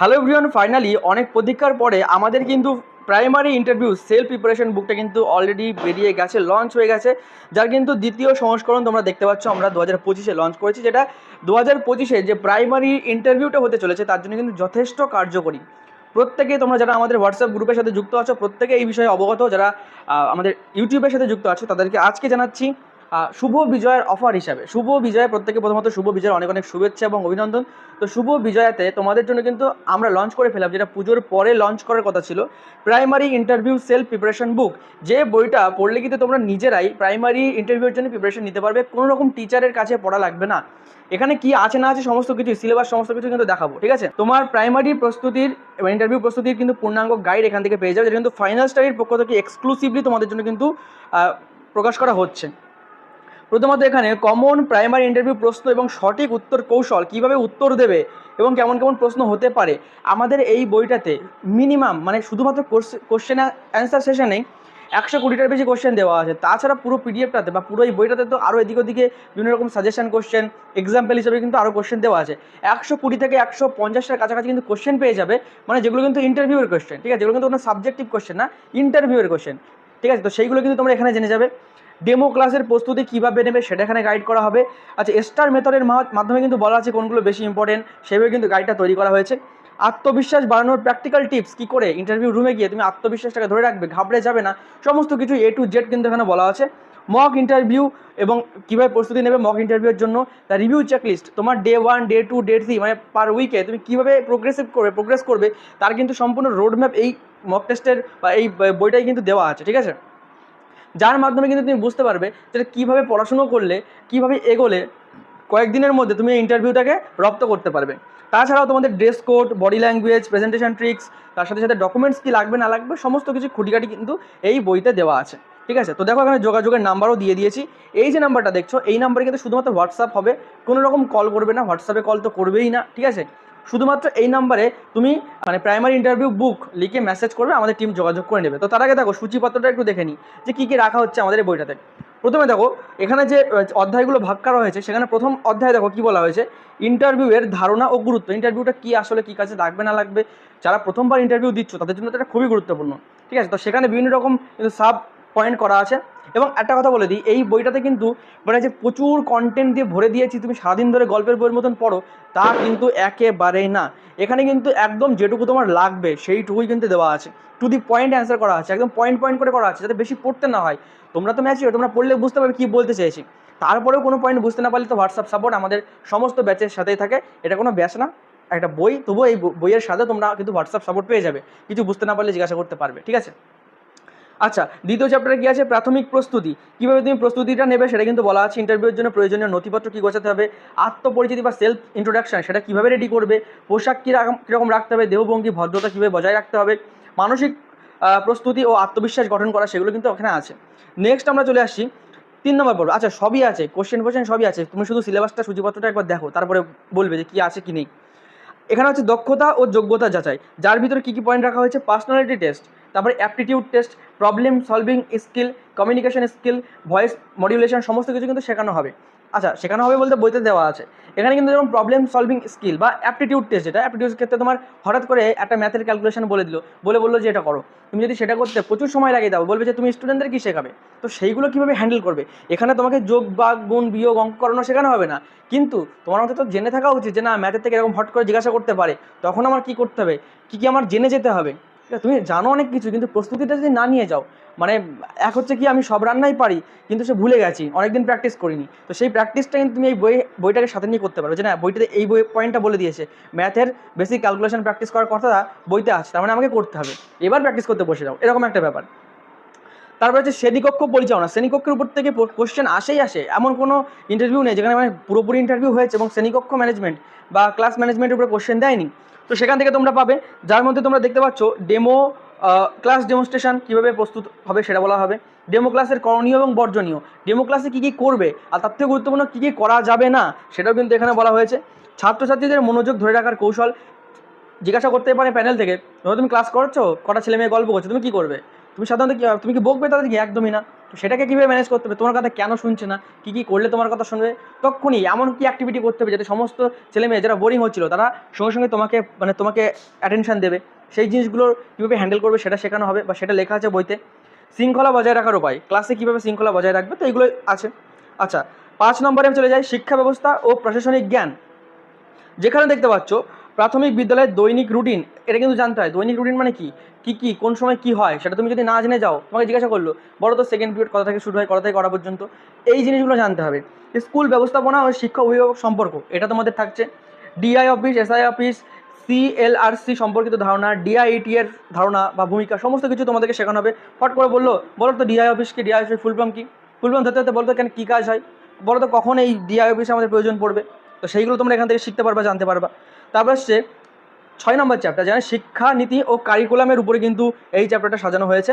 Hello everyone finally অনেক প্রতীক্ষার পরে আমাদের কিন্তু প্রাইমারি ইন্টারভিউ সেল প্রিপারেশন বুকটা কিন্তু অলরেডি বেরিয়ে গেছে লঞ্চ হয়ে গেছে, যার কিন্তু দ্বিতীয় সংস্করণ তোমরা দেখতে পাচ্ছ, আমরা দু হাজার পঁচিশে লঞ্চ করেছি, যেটা দু হাজার পঁচিশে যে প্রাইমারি ইন্টারভিউটা হতে চলেছে, তার জন্য কিন্তু যথেষ্ট কার্যকরী। প্রত্যেকে তোমরা যারা আমাদের হোয়াটসঅ্যাপ গ্রুপের সাথে যুক্ত আছো, প্রত্যেকে এই বিষয়ে অবগত, যারা আমাদের ইউটিউবের সাথে যুক্ত আছো, তাদেরকে আজকে জানাচ্ছি শুভ বিজয়ের অফার হিসাবে। শুভ বিজয় প্রত্যেকে প্রথমত শুভ বিজয়ের অনেক অনেক শুভেচ্ছা এবং অভিনন্দন। তো শুভ বিজয়াতে তোমাদের জন্য কিন্তু আমরা লঞ্চ করে ফেলাম যেটা পুজোর পরে লঞ্চ করার কথা ছিল। Primary interview self preparation book যে বইটা পড়লে কিন্তু তোমরা নিজেরাই প্রাইমারি ইন্টারভিউর জন্য প্রিপারেশন নিতে পারবে। কোনো রকম টিচারের কাছে পড়া লাগবে না। এখানে কি আছে না আছে সমস্ত কিছু সিলেবাস সমস্ত কিছু কিন্তু দেখাবো, ঠিক আছে? তোমার প্রাইমারি প্রস্তুতির ইন্টারভিউ প্রস্তুতির কিন্তু পূর্ণাঙ্গ গাইড এখান থেকে পেয়ে যাবে, যেটা কিন্তু ফাইনাল স্টাডির পক্ষ থেকে এক্সক্লুসিভলি তোমাদের জন্য কিন্তু প্রকাশ করা হচ্ছে। প্রথমত এখানে কমন প্রাইমারি ইন্টারভিউ প্রশ্ন এবং সঠিক উত্তর কৌশল কীভাবে উত্তর দেবে এবং কেমন কেমন প্রশ্ন হতে পারে, আমাদের এই বইটাতে মিনিমাম মানে শুধুমাত্র কোশ্চেন অ্যান্সার সেশনেই একশো কুড়িটার বেশি কোশ্চেন দেওয়া আছে। তাছাড়া পুরো পিডিএফটাতে বা পুরো এই বইটাতে তো আরও এদিক ওদিকে বিভিন্ন রকম সাজেশন কোশ্চেন এক্সাম্পল হিসেবে কিন্তু আরও কোশ্চেন দেওয়া আছে। একশো কুড়ি থেকে একশো পঞ্চাশটার কাছাকাছি কিন্তু কোশ্চেন পেয়ে যাবে মানে যেগুলো কিন্তু ইন্টারভিউয়ের কোশ্চেন ঠিক আছে? যেগুলো কিন্তু কোনো সাবজেক্টিভ কোশ্চেন না ইন্টারভিউয়ের কোশ্চেন ঠিক আছে? তো সেইগুলো কিন্তু তোমরা এখানে জেনে যাবে। ডেমো ক্লাসের প্রস্তুতি কীভাবে নেবে সেটা এখানে গাইড করা হবে। আচ্ছা স্টার মেথডের মাধ্যমে কিন্তু বলা আছে কোনগুলো বেশি ইম্পর্টেন্ট সেভাবে কিন্তু গাইডটা তৈরি করা হয়েছে। আত্মবিশ্বাস বাড়ানোর প্র্যাকটিক্যাল টিপস কী করে? ইন্টারভিউ রুমে গিয়ে তুমি আত্মবিশ্বাসটাকে ধরে রাখবে, ঘাবড়ে যাবে না। সমস্ত কিছু এ টু জেড কিন্তু এখানে বলা আছে। মক ইন্টারভিউ এবং কীভাবে প্রস্তুতি নেবে মক ইন্টারভিউর জন্য। তার রিভিউ চেকলিস্ট তোমার day one day two day three মানে পার উইকে তুমি কীভাবে প্রোগ্রেসিভ করবে প্রোগ্রেস করবে, তার কিন্তু সম্পূর্ণ রোডম্যাপ এই মক টেস্টের বা এই বইটাই কিন্তু দেওয়া আছে, ঠিক আছে? যার মাধ্যমে কিন্তু তুমি বুঝতে পারবে যে কীভাবে পড়াশুনো করলে, কীভাবে এগোলে কয়েকদিনের মধ্যে তুমি ইন্টারভিউটাকে রপ্ত করতে পারবে। তাছাড়াও তোমাদের dress code body language presentation tricks তার সাথে সাথে ডকুমেন্টস কী লাগবে, না লাগবে, সমস্ত কিছু খুঁটিকাটি কিন্তু এই বইতে দেওয়া আছে। ঠিক আছে? তো দেখো এখানে যোগাযোগের নাম্বারও দিয়ে দিয়েছি। এই যে নাম্বারটা দেখছ, এই নাম্বারে কিন্তু শুধুমাত্র হোয়াটসঅ্যাপ হবে। কোনো রকম কল করবে না হোয়াটসঅ্যাপে কল তো করবেই না। ঠিক আছে? শুধুমাত্র এই নাম্বারে তুমি মানে প্রাইমারি ইন্টারভিউ বুক লিখে মেসেজ করবে, আমাদের টিম যোগাযোগ করে নেবে। তো তার আগে দেখো, সূচিপত্রটা একটু দেখে নিই যে কী কী রাখা হচ্ছে আমাদের এই বইটাতে। প্রথমে দেখো, এখানে যে অধ্যায়গুলো ভাগ করা হয়েছে, সেখানে প্রথম অধ্যায় দেখো কী বলা হয়েছে ইন্টারভিউয়ের ধারণা ও গুরুত্ব। ইন্টারভিউটা কী আসলে, কী কাজে লাগবে, না লাগবে, যারা প্রথমবার ইন্টারভিউ দিচ্ছ, তাদের জন্য এটা খুবই গুরুত্বপূর্ণ। ঠিক আছে? তো সেখানে বিভিন্ন রকম কিন্তু সাব পয়েন্ট করা আছে। এবং একটা কথা বলে দিই, এই বইটাতে কিন্তু মানে যে প্রচুর কন্টেন্ট দিয়ে ভরে দিয়েছি, তুমি সারাদিন ধরে গল্পের বইয়ের মতন পড়ো, তা কিন্তু একেবারেই না। এখানে কিন্তু একদম যেটুকু তোমার লাগবে, সেইটুকুই কিন্তু দেওয়া আছে। টু দি পয়েন্ট অ্যান্সার করা আছে, একদম পয়েন্ট পয়েন্ট করে করা আছে, যাতে বেশি পড়তে না হয়। তোমরা তো ম্যাচিও তোমরা পড়লে বুঝতে পারবে কী বলতে চাইছি। তারপরেও কোনো পয়েন্ট বুঝতে না পারলে তো হোয়াটসঅ্যাপ সাপোর্ট আমাদের সমস্ত ব্যাচের সাথেই থাকে। এটা কোনো ব্যাচ না, একটা বই, তবুও এই বইয়ের সাথে তোমরা কিন্তু হোয়াটসঅ্যাপ সাপোর্ট পেয়ে যাবে। কিছু বুঝতে না পারলে জিজ্ঞাসা করতে পারবে, ঠিক আছে? আচ্ছা দ্বিতীয় চ্যাপ্টারে কী আছে? প্রাথমিক প্রস্তুতি। কীভাবে তুমি প্রস্তুতিটা নেবে সেটা কিন্তু বলা আছে। ইন্টারভিউর জন্য প্রয়োজনীয় নথিপত্র কী গোছাতে হবে? আত্মপরিচিতি বা সেলফ ইন্ট্রোডাকশন সেটা কীভাবে রেডি করবে? পোশাক কীরকম কীরকম রাখতে হবে? দেহভঙ্গি, ভদ্রতা কীভাবে বজায় রাখতে হবে? মানসিক প্রস্তুতি ও আত্মবিশ্বাস গঠন করা সেগুলো কিন্তু ওখানে আছে। নেক্সট আমরা চলে আসছি তিন নম্বর পর্ব। আচ্ছা সবই আছে। কোশ্চেন কোশ্চেন সবই আছে। তুমি শুধু সিলেবাসটা সূচিপত্রটা একবার দেখো, তারপরে বলবে যে কী আছে, কি নেই। এখানে হচ্ছে দক্ষতা ও যোগ্যতা যাচাই। যার ভিতরে কী কী পয়েন্ট রাখা হয়েছে? পার্সোনালিটি টেস্ট তারপরে aptitude test problem solving skill communication skill voice modulation সমস্ত কিছু কিন্তু শেখানো হবে। আচ্ছা শেখানো হবে বলতে বইতে দেওয়া আছে। এখানে কিন্তু যেমন প্রবলেম সলভিং স্কিল বা অ্যাপটিটিউড টেস্ট যেটা অ্যাপটিটিউড ক্ষেত্রে তোমার হঠাৎ করে একটা ম্যাথের ক্যালকুলেশন বলে দিল, বলে বলল যে এটা করো। তুমি যদি সেটা করতে প্রচুর সময় লাগিয়ে দাও, বলবে যে তুমি স্টুডেন্টদের কী শেখাবে? তো সেইগুলো কীভাবে হ্যান্ডেল করবে? এখানে তোমাকে যোগ, বাগ, গুণ, বিয়োগ, অঙ্ক করানো শেখানো হবে না। কিন্তু তোমার মধ্যে তো জেনে থাকা উচিত যে না ম্যাথের থেকে এরকম হট করে জিজ্ঞাসা করতে পারে। তখন আমার কী করতে হবে? কী কী আমার জেনে যেতে হবে? তুমি জানো অনেক কিছু, কিন্তু প্রস্তুতিটা যদি না নিয়ে যাও মানে এক হচ্ছে কি আমি সব রান্নাই পারি, কিন্তু সে ভুলে গেছি, অনেকদিন প্র্যাকটিস করিনি। তো সেই প্র্যাকটিসটা কিন্তু তুমি এই বই, বইটাকে সাথে নিয়ে করতে পারো, যে না, বইটাতে এই বই পয়েন্টটা বলে দিয়েছে। ম্যাথের বেসিক ক্যালকুলেশন প্র্যাকটিস করার কথা বইতে আছে, তার মানে আমাকে করতে হবে। এবার প্র্যাকটিস করতে বসে যাও, এরকম একটা ব্যাপার। তারপরে হচ্ছে শ্রেণীকক্ষ পরিচালনা, শ্রেণীকক্ষের উপর থেকে কোশ্চেন আসেই আসে, এমন কোনো ইন্টারভিউ নেই, যেখানে মানে পুরোপুরি ইন্টারভিউ হয়েছে এবং শ্রেণীকক্ষ ম্যানেজমেন্ট বা ক্লাস ম্যানেজমেন্টের উপরে কোশ্চেন দেয়নি। তো সেখান থেকে তোমরা পাবে। যার মধ্যে তোমরা দেখতে পাচ্ছ ডেমো ক্লাস ডেমনস্ট্রেশন কীভাবে প্রস্তুত হবে সেটা বলা হবে। ডেমো ক্লাসের করণীয় এবং বর্জনীয়। ডেমো ক্লাসে কী কী করবে আর তার থেকে গুরুত্বপূর্ণ কী কী করা যাবে না সেটাও কিন্তু এখানে বলা হয়েছে। ছাত্রছাত্রীদের মনোযোগ ধরে রাখার কৌশল জিজ্ঞাসা করতে পারে প্যানেল থেকে। ধরো তুমি ক্লাস করছ, কটা ছেলে মেয়ে গল্প করছ, তুমি কী করবে? তুমি সাধারণত তুমি কি বকবে? তাদেরকে একদমই না। তো সেটাকে কীভাবে ম্যানেজ করতে হবে? তোমার কথা কেন শুনছে না? কী কী করলে তোমার কথা শুনবে? তখনই এমন কি অ্যাক্টিভিটি করতে হবে যাতে সমস্ত ছেলে মেয়ে যারা বোরিং হচ্ছিল, তারা সঙ্গে সঙ্গে তোমাকে মানে তোমাকে অ্যাটেনশন দেবে। সেই জিনিসগুলো কীভাবে হ্যান্ডেল করবে সেটা শেখানো হবে বা সেটা লেখা আছে বইতে। শৃঙ্খলা বজায় রাখার উপায়। ক্লাসে কীভাবে শৃঙ্খলা বজায় রাখবে? তো এগুলো আছে। আচ্ছা পাঁচ নম্বরে আমি চলে যাই। শিক্ষা ব্যবস্থা ও প্রশাসনিক জ্ঞান। যেখানে দেখতে পাচ্ছ প্রাথমিক বিদ্যালয়ের দৈনিক রুটিন, এটা কিন্তু জানতে হয়। দৈনিক রুটিন মানে কি? কি কি, কোন সময় কি হয়, সেটা তুমি যদি না জেনে যাও, তোমাকে জিজ্ঞাসা করল, বলো তো সেকেন্ড পিরিয়ড কটা থেকে শুরু হয়, কটা থেকে করা পর্যন্ত? এই জিনিসগুলো জানতে হবে। স্কুল ব্যবস্থাপনা ও শিক্ষা অভিভাবক সম্পর্ক, এটা তোমাদের থাকছে। DI office SI office CLRC সম্পর্কিত ধারণা ডিআইটি এর ধারণা বা ভূমিকা, সমস্ত কিছু তোমাদেরকে শেখানো হবে। ফট করে বলল, বলো তো ডিআই অফিসকে ডিআই অফিসের ফুল ফর্ম কি? ফুল ফর্ম ধরতে ধরতে বলো তো কেন কী কাজ হয়? বলো তো কখন এই ডিআই অফিসে আমাদের প্রয়োজন পড়বে? তো সেইগুলো তোমরা এখান থেকে শিখতে পারবা, জানতে পারবা। তারপর হচ্ছে ছয় নম্বর চ্যাপ্টার যেখানে শিক্ষা, নীতি ও কারিকুলামের উপরে কিন্তু এই চ্যাপ্টারটা সাজানো হয়েছে।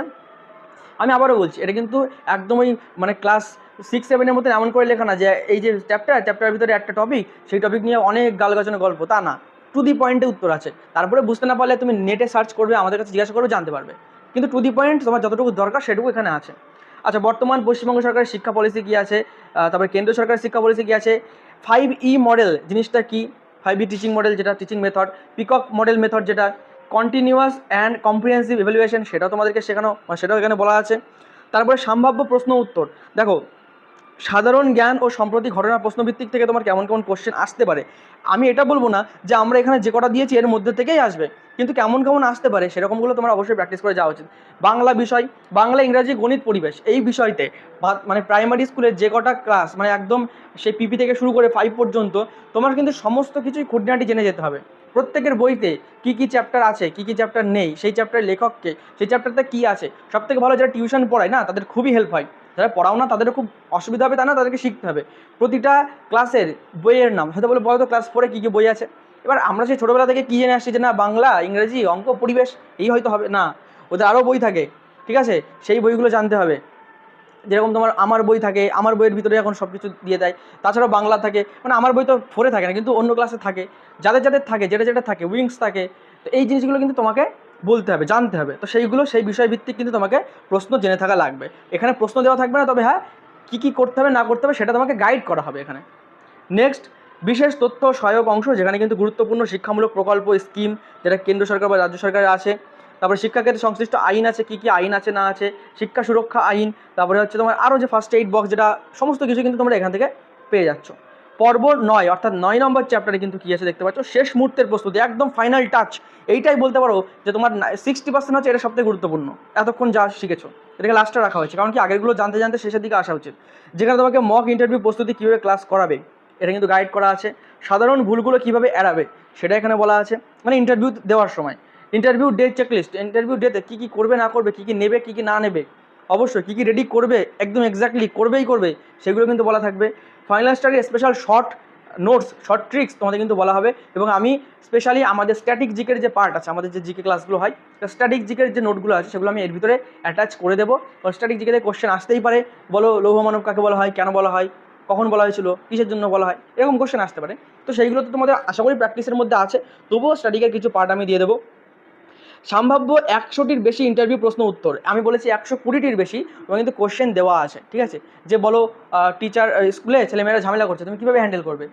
আমি আবারও বলছি, এটা কিন্তু একদমই মানে ক্লাস সিক্স সেভেনের মধ্যে এমন করে লেখা না যে এই যে চ্যাপ্টার চ্যাপ্টারের ভিতরে একটা টপিক সেই টপিক নিয়ে অনেক গালগাছানো গল্প, তা না। টু দি পয়েন্টে উত্তর আছে। তারপরে বুঝতে না পারলে তুমি নেটে সার্চ করবে, আমাদের কাছে জিজ্ঞাসা করবে, জানতে পারবে। কিন্তু টু দি পয়েন্ট তোমার যতটুকু দরকার, সেটুকু এখানে আছে। আচ্ছা বর্তমান পশ্চিমবঙ্গ সরকারের শিক্ষা পলিসি কী আছে? তারপরে কেন্দ্র সরকারের শিক্ষা পলিসি কী আছে? ফাইভ ই মডেল জিনিসটা কি? ফাইভ টিচিং মডেল যেটা teaching method peacock model method যেটা কন্টিনিউয়াস অ্যান্ড কম্প্রিহেন্সিভ এভ্যালুয়েশন সেটাও তোমাদেরকে শেখানো, সেটাও এখানে বলা আছে। তারপরে সম্ভাব্য প্রশ্ন উত্তর। দেখো সাধারণ জ্ঞান ও সম্প্রতি ঘটনা প্রশ্নভিত্তিক থেকে তোমার কেমন কেমন কোশ্চেন আসতে পারে। আমি এটা বলব না যে আমরা এখানে যে কটা দিয়েছি এর মধ্যে থেকেই আসবে। কিন্তু কেমন কেমন আসতে পারে সেরকমগুলো তোমার অবশ্যই প্র্যাকটিস করে যাওয়া উচিত। বাংলা বিষয়, বাংলা, ইংরাজি, গণিত, পরিবেশ এই বিষয়তে মানে প্রাইমারি স্কুলের যে কটা ক্লাস মানে একদম সেই পিপি থেকে শুরু করে ফাইভ পর্যন্ত তোমার কিন্তু সমস্ত কিছুই খুঁটিনাটি জেনে যেতে হবে। প্রত্যেকের বইতে কী কী চ্যাপ্টার আছে, কী কী চ্যাপ্টার নেই, সেই চ্যাপ্টারের লেখককে, সেই চ্যাপ্টারটা কী আছে সব থেকে ভালো যারা টিউশন পড়ায় না তাদের খুবই হেল্প হয়। যারা পড়াও না, তাদেরও খুব অসুবিধা হবে, তা না, তাদেরকে শিখতে হবে। প্রতিটা ক্লাসের বইয়ের নাম, হয়তো বলে বলো তো ক্লাস ফোরে কী কী বই আছে? এবার আমরা সেই ছোটোবেলা থেকে কী জেনে আসছি যে না, বাংলা, ইংরেজি, অঙ্ক, পরিবেশ, এই হয়তো হবে, না। ওদের আরও বই থাকে, ঠিক আছে? সেই বইগুলো জানতে হবে। যেরকম তোমার আমার বই থাকে, আমার বইয়ের ভিতরে এখন সব কিছু দিয়ে দেয়। তাছাড়াও বাংলা থাকে মানে আমার বই তো ফোরে থাকে না, কিন্তু অন্য ক্লাসে থাকে। যাদের যাদের থাকে, যেটা যেটা থাকে, উইংস থাকে, তো এই জিনিসগুলো কিন্তু তোমাকে বলতে হবে, জানতে হবে। তো সেইগুলো, সেই বিষয়ভিত্তিক কিন্তু তোমাকে প্রশ্ন জেনে থাকা লাগবে। এখানে প্রশ্ন দেওয়া থাকবে না, তবে হ্যাঁ কী কী করতে হবে, না করতে হবে, সেটা তোমাকে গাইড করা হবে এখানে। নেক্সট বিশেষ তথ্য সহায়ক অংশ, যেখানে কিন্তু গুরুত্বপূর্ণ শিক্ষামূলক প্রকল্প স্কিম যেটা কেন্দ্র সরকার বা রাজ্য সরকারের আছে। তারপরে শিক্ষাক্ষেত্রে সংশ্লিষ্ট আইন আছে, কী কী আইন আছে, না আছে। শিক্ষা সুরক্ষা আইন, তারপরে হচ্ছে তোমার আরও যে ফার্স্ট এইড বক্স যেটা সমস্ত কিছু কিন্তু তোমরা এখান থেকে পেয়ে যাচ্ছ। পর্ব নয়, অর্থাৎ নয় নম্বর চ্যাপ্টারে কিন্তু কী আছে দেখতে পাচ্ছ? শেষ মুহূর্তের প্রস্তুতি, একদম ফাইনাল টাচ এইটাই বলতে পারো যে তোমার সিক্সটি পার্সেন্ট হচ্ছে এটা সবথেকে গুরুত্বপূর্ণ। এতক্ষণ যা শিখেছো, এটাকে লাস্টে রাখা হয়েছে। কারণ কি, আগেরগুলো জানতে জানতে শেষের দিকে আসা উচিত। যেখানে তোমাকে মক ইন্টারভিউ প্রস্তুতি কীভাবে ক্লাস করাবে, এটা কিন্তু গাইড করা আছে। সাধারণ ভুলগুলো কীভাবে এড়াবে, সেটা এখানে বলা আছে। মানে ইন্টারভিউ দেওয়ার সময়। ইন্টারভিউ ডে চেকলিস্ট ইন্টারভিউ ডেতে কী কী করবে না করবে, কী কী নেবে, কী কী না নেবে, অবশ্যই কী কী রেডি করবে, একদম এক্স্যাক্টলি করবেই করবে, সেগুলো কিন্তু বলা থাকবে। Final study special short notes short tricks তোমাদের কিন্তু বলা হবে এবং আমি স্পেশালি আমাদের স্ট্যাটিক জিকের যে পার্ট আছে, আমাদের যে জিকে ক্লাসগুলো হয় স্ট্যাটিক জিকের যে নোটগুলো আছে, সেগুলো আমি এর ভিতরে অ্যাটাচ করে দেবো। কারণ স্ট্যাটিক জিকেতে কোশ্চেন আসতেই পারে। বলো লৌহ মানব কাকে বলা হয়, কেন বলা হয়, কখন বলা হয়েছিল, কিসের জন্য বলা হয়, এরকম কোশ্চেন আসতে পারে। তো সেইগুলো তো তোমাদের আশা করি প্র্যাকটিসের মধ্যে আছে। তবুও স্টাডিকের কিছু পার্ট আমি দিয়ে দেবো। সম্ভাব্য একশোটির বেশি ইন্টারভিউ প্রশ্ন উত্তর। আমি বলেছি একশো কুড়িটির বেশি এবং কিন্তু কোশ্চেন দেওয়া আছে, ঠিক আছে? যে বলো টিচার স্কুলে ছেলেমেয়েরা ঝামেলা করছে, তুমি কীভাবে হ্যান্ডেল করবে?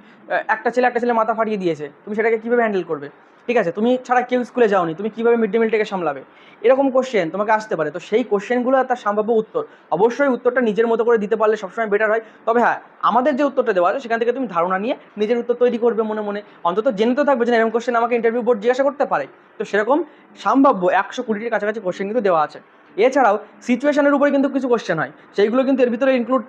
একটা ছেলে একটা ছেলে মাথা ফাটিয়ে দিয়েছে, তুমি সেটাকে কীভাবে হ্যান্ডেল করবে? ঠিক আছে, তুমি ছাড়া কেউ স্কুলে যাওনি, তুমি কীভাবে মিড ডে মিলটাকে সামলাবে? এরকম কোশ্চেন তোমাকে আসতে পারে। তো সেই কোশ্চেনগুলো তার সম্ভাব্য উত্তর। অবশ্যই উত্তরটা নিজের মতো করে দিতে পারলে সবসময় বেটার হয়। তবে হ্যাঁ আমাদের যে উত্তরটা দেওয়া আছে, সেখান থেকে তুমি ধারণা নিয়ে নিজের উত্তর তৈরি করবে মনে মনে। অন্তত জেনে তো থাকবে যে এরকম কোশ্চেন আমাকে ইন্টারভিউ বোর্ড জিজ্ঞাসা করতে পারে। তো সেরকম সম্ভাব্য একশো কুড়িটির কাছাকাছি কোশ্চেন কিন্তু দেওয়া আছে। এছাড়াও সিচুয়েশনের উপরে কিন্তু কিছু কোশ্চেন হয়। সেইগুলো কিন্তু এর ভিতরে ইনক্লুড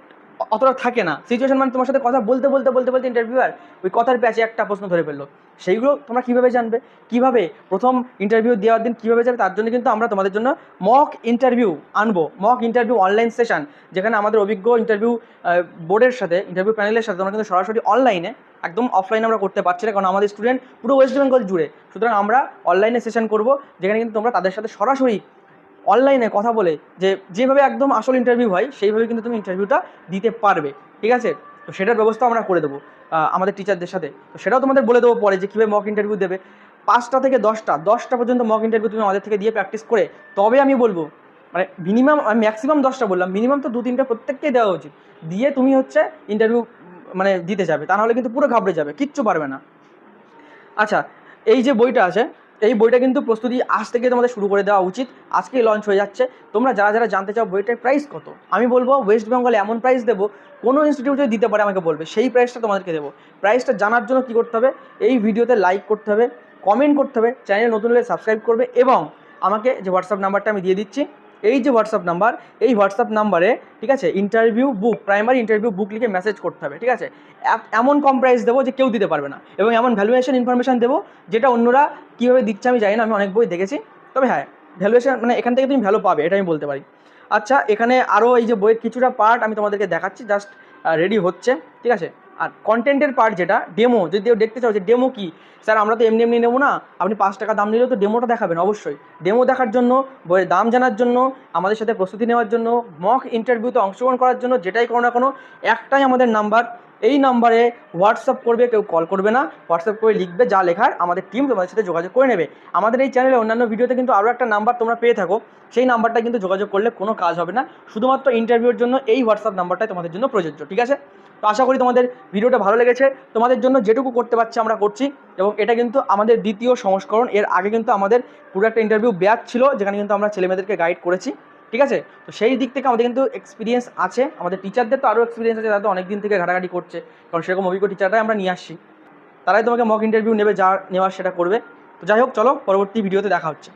অতটা থাকে না। সিচুয়েশন মানে তোমার সাথে কথা বলতে বলতে বলতে বলতে ইন্টারভিউয়ার ওই কথার প্যাচে একটা প্রশ্ন ধরে ফেলল। সেইগুলো তোমরা কীভাবে জানবে? কীভাবে প্রথম ইন্টারভিউ দেওয়ার দিন কীভাবে যাবে? তার জন্য কিন্তু আমরা তোমাদের জন্য মক ইন্টারভিউ আনব। মক ইন্টারভিউ অনলাইন সেশন যেখানে আমাদের অভিজ্ঞ ইন্টারভিউ বোর্ডের সাথে ইন্টারভিউ প্যানেলের সাথে তোমরা কিন্তু সরাসরি অনলাইনে একদম অফলাইনে আমরা করতে পারছি না, কারণ আমাদের স্টুডেন্ট পুরো ওয়েস্ট বেঙ্গল জুড়ে। সুতরাং আমরা অনলাইনে সেশন করব, যেখানে কিন্তু তোমরা তাদের সাথে সরাসরি অনলাইনে কথা বলে যে যেভাবে একদম আসল ইন্টারভিউ হয়, সেইভাবে কিন্তু তুমি ইন্টারভিউটা দিতে পারবে, ঠিক আছে? তো সেটার ব্যবস্থা আমরা করে দেবো আমাদের টিচারদের সাথে। তো সেটাও তোমাদের বলে দেবো পরে যে কীভাবে মক ইন্টারভিউ দেবে। পাঁচটা থেকে দশটা দশটা পর্যন্ত মক ইন্টারভিউ তুমি আমাদের থেকে দিয়ে প্র্যাকটিস করে, তবে আমি বলব মানে মিনিমাম আমি ম্যাক্সিমাম দশটা বললাম মিনিমাম তো দু তিনটা প্রত্যেককেই দেওয়া উচিত। দিয়ে তুমি হচ্ছে ইন্টারভিউ মানে দিতে যাবে তা নাহলে কিন্তু পুরো ঘাবড়ে যাবে, কিচ্ছু পারবে না। আচ্ছা এই যে বইটা আছে এই বইটা কিন্তু প্রস্তুতি আজ থেকে তোমাদের শুরু করে দেওয়া উচিত। আজকেই লঞ্চ হয়ে যাচ্ছে। তোমরা যারা যারা জানতে চাও বইটার প্রাইস কত? আমি বলব ওয়েস্ট বেঙ্গলে এমন প্রাইস দেবো, কোনো ইনস্টিটিউট যদি দিতে পারে আমাকে বলবে, সেই প্রাইসটা তোমাদেরকে দেবো। প্রাইসটা জানার জন্য কী করতে হবে? এই ভিডিওতে লাইক করতে হবে কমেন্ট করতে হবে চ্যানেল নতুন হলে সাবস্ক্রাইব করবে এবং আমাকে যে হোয়াটসঅ্যাপ নাম্বারটা আমি দিয়ে দিচ্ছি এই যে হোয়াটসঅ্যাপ নাম্বার এই হোয়াটসঅ্যাপ নাম্বারে ঠিক আছে interview book primary interview book লিখে মেসেজ করতে হবে, ঠিক আছে? এমন কম প্রাইস দেবো যে কেউ দিতে পারবে না এবং এমন ভ্যালুয়েশন ইনফরমেশন দেবো যেটা অন্যরা কীভাবে দিচ্ছে আমি জানি না, আমি অনেক বই দেখেছি। তবে হ্যাঁ ভ্যালুয়েশন মানে এখান থেকে তুমি ভ্যালু পাবে, এটা আমি বলতে পারি। আচ্ছা এখানে আরও এই যে বইয়ের কিছুটা পার্ট আমি তোমাদেরকে দেখাচ্ছি জাস্ট রেডি হচ্ছে, ঠিক আছে? আর কন্টেন্টের পার্ট যেটা ডেমো যদি দেখতে চাও যে ডেমো কি, স্যার আমরা তো এমনি এমনি নেব না, আপনি পাঁচ টাকা দাম নিলেও তো ডেমোটা দেখাবেন অবশ্যই। ডেমো দেখার জন্য, বইয়ের দাম জানার জন্য, আমাদের সাথে প্রস্তুতি নেওয়ার জন্য মক ইন্টারভিউতে অংশগ্রহণ করার জন্য, যেটাই করো না কোনো, একটাই আমাদের নাম্বার এই নাম্বারে হোয়াটসঅ্যাপ করবে, কেউ কল করবে না হোয়াটসঅ্যাপ করে লিখবে যা লেখার, আমাদের টিম তোমাদের সাথে যোগাযোগ করে নেবে। আমাদের এই চ্যানেলে অন্যান্য ভিডিওতে কিন্তু আরও একটা নাম্বার তোমরা পেয়ে থাকো, সেই নাম্বারটা কিন্তু যোগাযোগ করলে কোনো কাজ হবে না, শুধুমাত্র ইন্টারভিউর জন্য এই হোয়াটসঅ্যাপ নাম্বারটাই তোমাদের জন্য প্রযোজ্য, ঠিক আছে? তো আশা করি তোমাদের ভিডিওটা ভালো লেগেছে। তোমাদের জন্য যেটুকু করতে পারছি আমরা করছি এবং এটা কিন্তু আমাদের দ্বিতীয় সংস্করণ। এর আগে কিন্তু আমাদের পুরো একটা ইন্টারভিউ ব্যাচ ছিল, যেখানে কিন্তু আমরা ছেলেমেয়েদেরকে গাইড করেছি, ঠিক আছে? তো সেই দিক থেকে আমাদের কিন্তু এক্সপিরিয়েন্স আছে। আমাদের টিচারদের তো আরও এক্সপিরিয়েন্স আছে, তারা তো অনেক দিন থেকে ঘাটাঘাটি করছে। কারণ সেরকম অভিজ্ঞ টিচাররাই আমরা নিয়ে আসছি। তারাই তোমাকে মক ইন্টারভিউ নেবে, যা নেওয়ার সেটা করবে। তো যাই হোক, চলো পরবর্তী ভিডিওতে দেখা হচ্ছে।